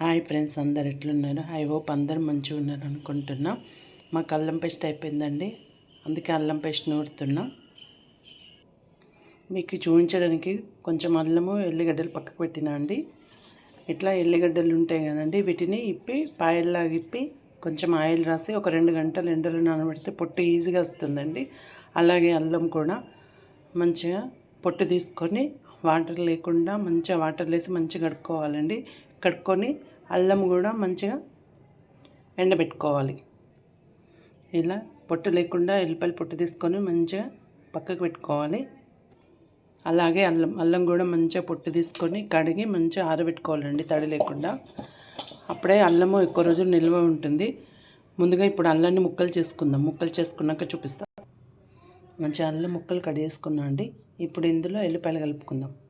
Hi friends అందరు ఎట్లున్నారు? I hope అందరు మంచిగా ఉన్నారు అనుకుంటున్నా. మాకు అల్లం పేస్ట్ అయిపోయిందండి. అందుకే అల్లం పేస్ట్ నూరుతున్నా. మీకు చూపించడానికి కొంచెం అల్లము ఎల్లిగడ్డలు పక్కకు పెట్టినా అండి. ఇట్లా ఎల్లిగడ్డలు ఉంటాయి కదండి వీటిని ఇప్పి పాయల్లాగా ఇప్పి కొంచెం ఆయిల్ రాసి ఒక రెండు గంటలు ఎండలో నానబెడితే పొట్టు ఈజీగా వస్తుందండి. అలాగే అల్లం కూడా మంచిగా పొట్టు తీసుకొని వాటర్ లేకుండా మంచిగా వాటర్ వేసి మంచిగా కడుక్కోవాలండి. కడుక్కొని అల్లం కూడా మంచిగా ఎండబెట్టుకోవాలి. ఇలా పొట్టు లేకుండా ఎల్లిపాయలు పొట్టు తీసుకొని మంచిగా పక్కకు పెట్టుకోవాలి. అలాగే అల్లం అల్లం కూడా మంచిగా పొట్టు తీసుకొని కడిగి మంచిగా ఆరబెట్టుకోవాలండి తడి లేకుండా. అప్పుడే అల్లము ఎక్కువ రోజులు నిల్వ ఉంటుంది. ముందుగా ఇప్పుడు అల్లాన్ని ముక్కలు చేసుకుందాం. ముక్కలు చేసుకున్నాక చూపిస్తాం. మంచిగా అల్లం ముక్కలు కడిగేసుకున్నాం అండి. ఇప్పుడు ఇందులో ఎల్లిపాయలు కలుపుకుందాం.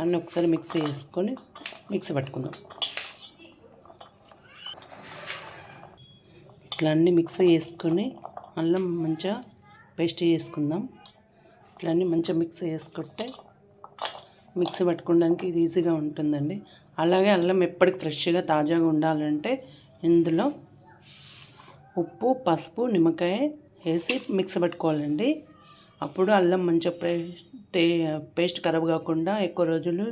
అన్నీ ఒకసారి మిక్సీ చేసుకొని మిక్సీ పట్టుకుందాం. ఇట్లా అన్నీ మిక్స్ చేసుకొని అల్లం మంచిగా పేస్ట్ చేసుకుందాం. ఇట్లా అన్నీ మంచిగా మిక్స్ చేసుకుంటే మిక్సీ పట్టుకోవడానికి ఇది ఈజీగా ఉంటుందండి. అలాగే అల్లం ఎప్పటికి ఫ్రెష్గా తాజాగా ఉండాలంటే ఇందులో ఉప్పు పసుపు నిమ్మకాయ వేసి మిక్సీ పట్టుకోవాలండి. అప్పుడు అల్లం మంచిగా టే పేస్ట్ ఖరాబ్ కాకుండా ఎక్కువ రోజులు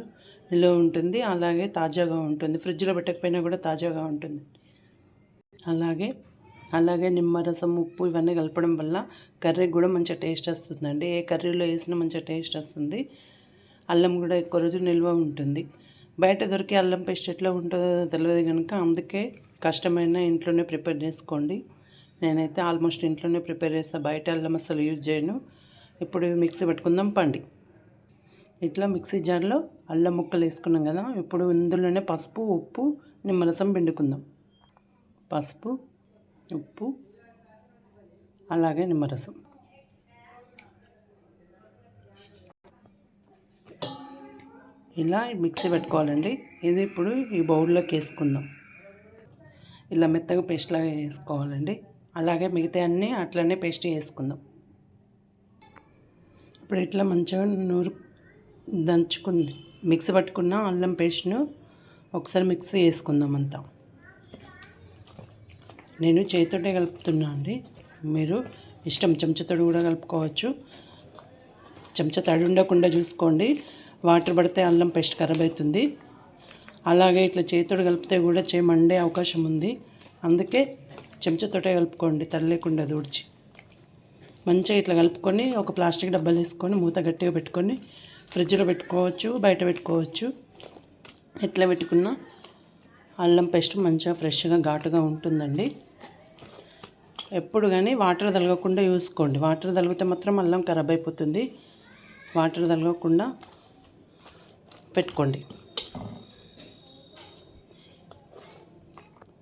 నిల్వ ఉంటుంది. అలాగే తాజాగా ఉంటుంది. ఫ్రిడ్జ్లో పెట్టకపోయినా కూడా తాజాగా ఉంటుంది. అలాగే అలాగే నిమ్మరసం ఉప్పు ఇవన్నీ కలపడం వల్ల కర్రీకి కూడా మంచిగా టేస్ట్ వస్తుందండి. ఏ కర్రీలో వేసినా మంచిగా టేస్ట్ వస్తుంది. అల్లం కూడా ఎక్కువ రోజులు నిల్వ ఉంటుంది. బయట దొరికే అల్లం పేస్ట్ ఎట్లా ఉంటుందో తెలియదు కనుక అందుకే కష్టమైన ఇంట్లోనే ప్రిపేర్ చేసుకోండి. నేనైతే ఆల్మోస్ట్ ఇంట్లోనే ప్రిపేర్ చేస్తాను బయట అల్లం అసలు యూజ్ చేయను. ఇప్పుడు మిక్సీ పెట్టుకుందాం పండి. ఇట్లా మిక్సీ జార్లో అల్లం ముక్కలు వేసుకున్నాం కదా ఇప్పుడు ఇందులోనే పసుపు ఉప్పు నిమ్మరసం పిండుకుందాం. పసుపు ఉప్పు అలాగే నిమ్మరసం. ఇలా మిక్సీ పెట్టుకోవాలండి. ఇది ఇప్పుడు ఈ బౌల్లోకి వేసుకుందాం. ఇలా మెత్తగా పేస్ట్ లాగా వేసుకోవాలండి. అలాగే మిగతా అన్నీ అట్లనే పేస్ట్ వేసుకుందాం ఇప్పుడు ఇట్లా మంచిగా నూరు దంచుకుని మిక్సీ పట్టుకున్న అల్లం పేస్ట్ను ఒకసారి మిక్సీ వేసుకుందాం అంతా. నేను చేతితోటే కలుపుతున్నా అండి. మీరు ఇష్టం చెంచాతో కూడా కలుపుకోవచ్చు. చెంచా తడి ఉండకుండా చూసుకోండి. వాటర్ పడితే అల్లం పేస్ట్ ఖరాబ్ అవుతుంది. అలాగే ఇట్లా చేతితో కలిపితే కూడా చేయమండే అవకాశం ఉంది. అందుకే చెంచాతోటే కలుపుకోండి తడి లేకుండా దూడ్చి మంచిగా ఇట్లా కలుపుకొని ఒక ప్లాస్టిక్ డబ్బాలు వేసుకొని మూత గట్టిగా పెట్టుకొని ఫ్రిడ్జ్లో పెట్టుకోవచ్చు బయట పెట్టుకోవచ్చు. ఎట్లా పెట్టుకున్నా అల్లం పేస్ట్ మంచిగా ఫ్రెష్గా ఘాటుగా ఉంటుందండి. ఎప్పుడు కానీ వాటర్ తలగకుండా చూసుకోండి వాటర్ తలిగితే మాత్రం అల్లం ఖరాబ్ అయిపోతుంది. వాటర్ తలగకుండా పెట్టుకోండి.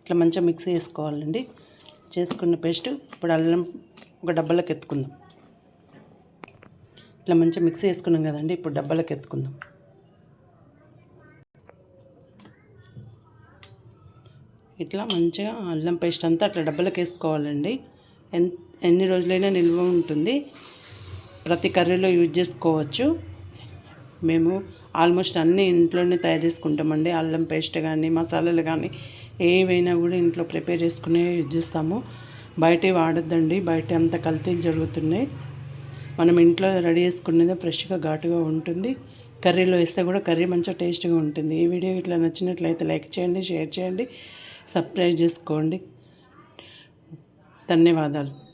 ఇట్లా మంచిగా మిక్స్ చేసుకోవాలండి. చేసుకున్న పేస్ట్ ఇప్పుడు అల్లం ఒక డబ్బాలోకి ఎత్తుకుందాం ఇట్లా మంచిగా మిక్స్ చేసుకున్నాం కదండి ఇప్పుడు డబ్బాలోకి ఎత్తుకుందాం ఇట్లా మంచిగా అల్లం పేస్ట్ అంతా అట్లా డబ్బాలోకి వేసుకోవాలండి ఎన్ ఎన్ని రోజులైనా నిల్వ ఉంటుంది. ప్రతి కర్రీలో యూజ్ చేసుకోవచ్చు. మేము ఆల్మోస్ట్ అన్నీ ఇంట్లోనే తయారు చేసుకుంటామండి. అల్లం పేస్ట్ కానీ మసాలాలు కానీ ఏవైనా కూడా ఇంట్లో ప్రిపేర్ చేసుకునే యూజ్ చేస్తాము. బయట వాడద్దండి. బయట అంత కల్తీలు జరుగుతున్నాయి. మనం ఇంట్లో రెడీ చేసుకునేది ఫ్రెష్గా ఘాటుగా ఉంటుంది. కర్రీలో వేస్తే కూడా కర్రీ మంచిగా టేస్ట్గా ఉంటుంది. ఈ వీడియో ఇట్లా నచ్చినట్లయితే లైక్ చేయండి షేర్ చేయండి సబ్స్క్రైబ్ చేసుకోండి. ధన్యవాదాలు.